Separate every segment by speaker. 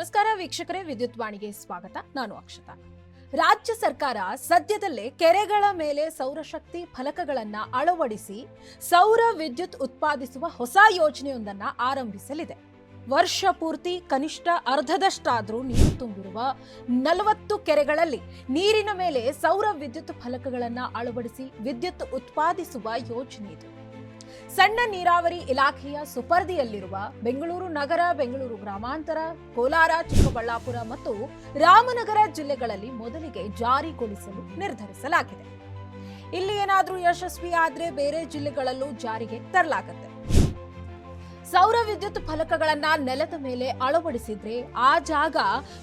Speaker 1: ನಮಸ್ಕಾರ ವೀಕ್ಷಕರೇ, ವಿದ್ಯುತ್ ವಾಣಿಗೆ ಸ್ವಾಗತ. ನಾನು ಅಕ್ಷತಾ. ರಾಜ್ಯ ಸರ್ಕಾರ ಸದ್ಯದಲ್ಲೇ ಕೆರೆಗಳ ಮೇಲೆ ಸೌರಶಕ್ತಿ ಫಲಕಗಳನ್ನ ಅಳವಡಿಸಿ ಸೌರ ವಿದ್ಯುತ್ ಉತ್ಪಾದಿಸುವ ಹೊಸ ಯೋಜನೆಯೊಂದನ್ನ ಆರಂಭಿಸಲಿದೆ. ವರ್ಷ ಪೂರ್ತಿ ಕನಿಷ್ಠ ಅರ್ಧದಷ್ಟಾದರೂ ನೀರು ತುಂಬಿರುವ ನಲವತ್ತು ಕೆರೆಗಳಲ್ಲಿ ನೀರಿನ ಮೇಲೆ ಸೌರ ವಿದ್ಯುತ್ ಫಲಕಗಳನ್ನು ಅಳವಡಿಸಿ ವಿದ್ಯುತ್ ಉತ್ಪಾದಿಸುವ ಯೋಜನೆ ಇದು. ಸಣ್ಣ ನೀರಾವರಿ ಇಲಾಖೆಯ ಸುಪರ್ದಿಯಲ್ಲಿರುವ ಬೆಂಗಳೂರು ನಗರ, ಬೆಂಗಳೂರು ಗ್ರಾಮಾಂತರ, ಕೋಲಾರ, ಚಿಕ್ಕಬಳ್ಳಾಪುರ ಮತ್ತು ರಾಮನಗರ ಜಿಲ್ಲೆಗಳಲ್ಲಿ ಮೊದಲಿಗೆ ಜಾರಿಗೊಳಿಸಲು ನಿರ್ಧರಿಸಲಾಗಿದೆ. ಇಲ್ಲಿ ಏನಾದರೂ ಯಶಸ್ವಿ ಆದ್ರೆ ಬೇರೆ ಜಿಲ್ಲೆಗಳಲ್ಲೂ ಜಾರಿಗೆ ತರಲಾಗುತ್ತೆ. ಸೌರ ವಿದ್ಯುತ್ ಫಲಕಗಳನ್ನ ನೆಲದ ಮೇಲೆ ಅಳವಡಿಸಿದ್ರೆ ಆ ಜಾಗ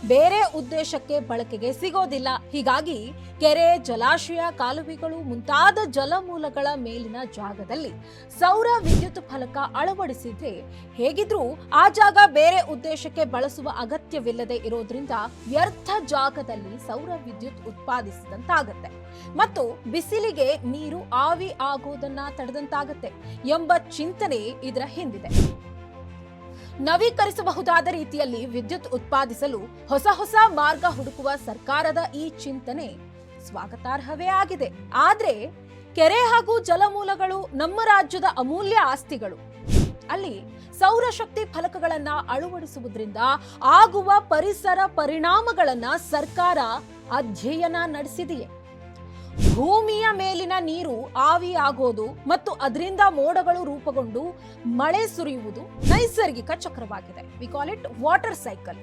Speaker 1: ಬೇರೆ ಉದ್ದೇಶಕ್ಕೆ ಬಳಕೆಗೆ ಸಿಗೋದಿಲ್ಲ. ಹೀಗಾಗಿ ಕೆರೆ, ಜಲಾಶಯ, ಕಾಲುವೆಗಳು ಮುಂತಾದ ಜಲಮೂಲಗಳ ಮೇಲಿನ ಜಾಗದಲ್ಲಿ ಸೌರ ವಿದ್ಯುತ್ ಫಲಕ ಅಳವಡಿಸಿದ್ರೆ ಹೇಗಿದ್ರೂ ಆ ಜಾಗ ಬೇರೆ ಉದ್ದೇಶಕ್ಕೆ ಬಳಸುವ ಅಗತ್ಯವಿಲ್ಲದೆ ಇರೋದ್ರಿಂದ ವ್ಯರ್ಥ ಜಾಗದಲ್ಲಿ ಸೌರ ವಿದ್ಯುತ್ ಉತ್ಪಾದಿಸಿದಂತಾಗತ್ತೆ. ಮತ್ತು ಬಿಸಿಲಿಗೆ ನೀರು ಆವಿ ಆಗೋದನ್ನ ತಡೆದಂತಾಗತ್ತೆ ಎಂಬ ಚಿಂತನೆ ಇದರ ಹಿಂದಿದೆ. ನವೀಕರಿಸಬಹುದಾದ ರೀತಿಯಲ್ಲಿ ವಿದ್ಯುತ್ ಉತ್ಪಾದಿಸಲು ಹೊಸ ಹೊಸ ಮಾರ್ಗ ಹುಡುಕುವ ಸರ್ಕಾರದ ಈ ಚಿಂತನೆ ಸ್ವಾಗತಾರ್ಹವೇ ಆಗಿದೆ. ಆದ್ರೆ ಕೆರೆ ಹಾಗೂ ಜಲಮೂಲಗಳು ನಮ್ಮ ರಾಜ್ಯದ ಅಮೂಲ್ಯ ಆಸ್ತಿಗಳು. ಅಲ್ಲಿ ಸೌರಶಕ್ತಿ ಫಲಕಗಳನ್ನ ಅಳವಡಿಸುವುದರಿಂದ ಆಗುವ ಪರಿಸರ ಪರಿಣಾಮಗಳನ್ನ ಸರ್ಕಾರ ಅಧ್ಯಯನ ನಡೆಸಿದೆಯೇ. ಭೂಮಿಯ ನೀರು ಆವಿ ಆಗೋದು ಮತ್ತು ಅದರಿಂದ ಮೋಡಗಳು ರೂಪುಗೊಂಡು ಮಳೆ ಸುರಿಯುವುದು ನೈಸರ್ಗಿಕ ಚಕ್ರವಾಗಿದೆ. We call it water cycle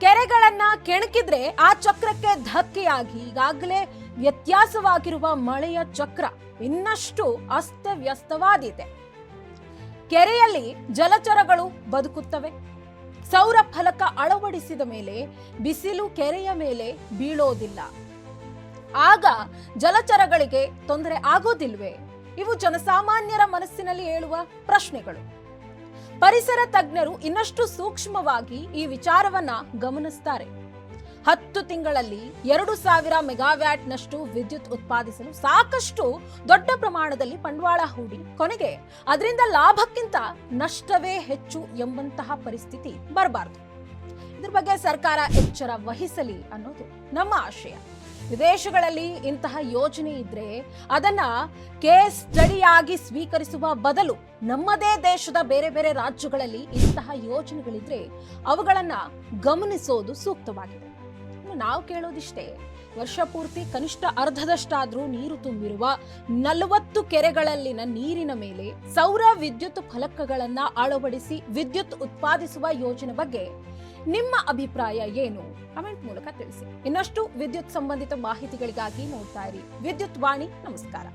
Speaker 1: ಕೆರೆಗಳನ್ನ ಕೆಣಕಿದ್ರೆ ಆ ಚಕ್ರಕ್ಕೆ ಧಕ್ಕೆಯಾಗಿ ಈಗಾಗಲೇ ವ್ಯತ್ಯಾಸವಾಗಿರುವ ಮಳೆಯ ಚಕ್ರ ಇನ್ನಷ್ಟು ಅಸ್ತವ್ಯಸ್ತವಾದಿದೆ ಕೆರೆಯಲ್ಲಿ ಜಲಚರಗಳು ಬದುಕುತ್ತವೆ. ಸೌರ ಫಲಕ ಅಳವಡಿಸಿದ ಮೇಲೆ ಬಿಸಿಲು ಕೆರೆಯ ಮೇಲೆ ಬೀಳೋದಿಲ್ಲ. ಆಗ ಜಲಚರಗಳಿಗೆ ತೊಂದರೆ ಆಗೋದಿಲ್ವೇ? ಇವು ಜನಸಾಮಾನ್ಯರ ಮನಸ್ಸಿನಲ್ಲಿ ಏಳುವ ಪ್ರಶ್ನೆಗಳು. ಪರಿಸರ ತಜ್ಞರು ಇನ್ನಷ್ಟು ಸೂಕ್ಷ್ಮವಾಗಿ ಈ ವಿಚಾರವನ್ನ ಗಮನಿಸ್ತಾರೆ. ಹತ್ತು ತಿಂಗಳಲ್ಲಿ ಎರಡು ಸಾವಿರ ಮೆಗಾವ್ಯಾಟ್ನಷ್ಟು ವಿದ್ಯುತ್ ಉತ್ಪಾದಿಸಲು ಸಾಕಷ್ಟು ದೊಡ್ಡ ಪ್ರಮಾಣದಲ್ಲಿ ಬಂಡವಾಳ ಹೂಡಿ ಕೊನೆಗೆ ಅದರಿಂದ ಲಾಭಕ್ಕಿಂತ ನಷ್ಟವೇ ಹೆಚ್ಚು ಎಂಬಂತಹ ಪರಿಸ್ಥಿತಿ ಬರಬಾರದು. ಇದ್ರ ಬಗ್ಗೆ ಸರ್ಕಾರ ಎಚ್ಚರ ವಹಿಸಲಿ ಅನ್ನೋದು ನಮ್ಮ ಆಶಯ. ವಿದೇಶಗಳಲ್ಲಿ ಇಂತಹ ಯೋಜನೆ ಇದ್ರೆ ಅದನ್ನ ಕೇಸ್ ಸ್ಟಡಿಯಾಗಿ ಸ್ವೀಕರಿಸುವ ಬದಲು ನಮ್ಮದೇ ದೇಶದ ಬೇರೆ ಬೇರೆ ರಾಜ್ಯಗಳಲ್ಲಿ ಇಂತಹ ಯೋಜನೆಗಳಿದ್ರೆ ಅವುಗಳನ್ನ ಗಮನಿಸೋದು ಸೂಕ್ತವಾಗಿದೆ. ನಾವು ಕೇಳೋದಿಷ್ಟೇ, ವರ್ಷ ಪೂರ್ತಿ ಕನಿಷ್ಠ ಅರ್ಧದಷ್ಟಾದ್ರೂ ನೀರು ತುಂಬಿರುವ ನಲವತ್ತು ಕೆರೆಗಳಲ್ಲಿನ ನೀರಿನ ಮೇಲೆ ಸೌರ ವಿದ್ಯುತ್ ಫಲಕಗಳನ್ನ ಅಳವಡಿಸಿ ವಿದ್ಯುತ್ ಉತ್ಪಾದಿಸುವ ಯೋಜನೆ ಬಗ್ಗೆ ನಿಮ್ಮ ಅಭಿಪ್ರಾಯ ಏನು? ಕಮೆಂಟ್ ಮೂಲಕ ತಿಳಿಸಿ. ಇನ್ನಷ್ಟು ವಿದ್ಯುತ್ ಸಂಬಂಧಿತ ಮಾಹಿತಿಗಳಿಗಾಗಿ ನೋಡ್ತಾ ಇರಿ. ವಿದ್ಯುತ್ ವಾಣಿ, ನಮಸ್ಕಾರ.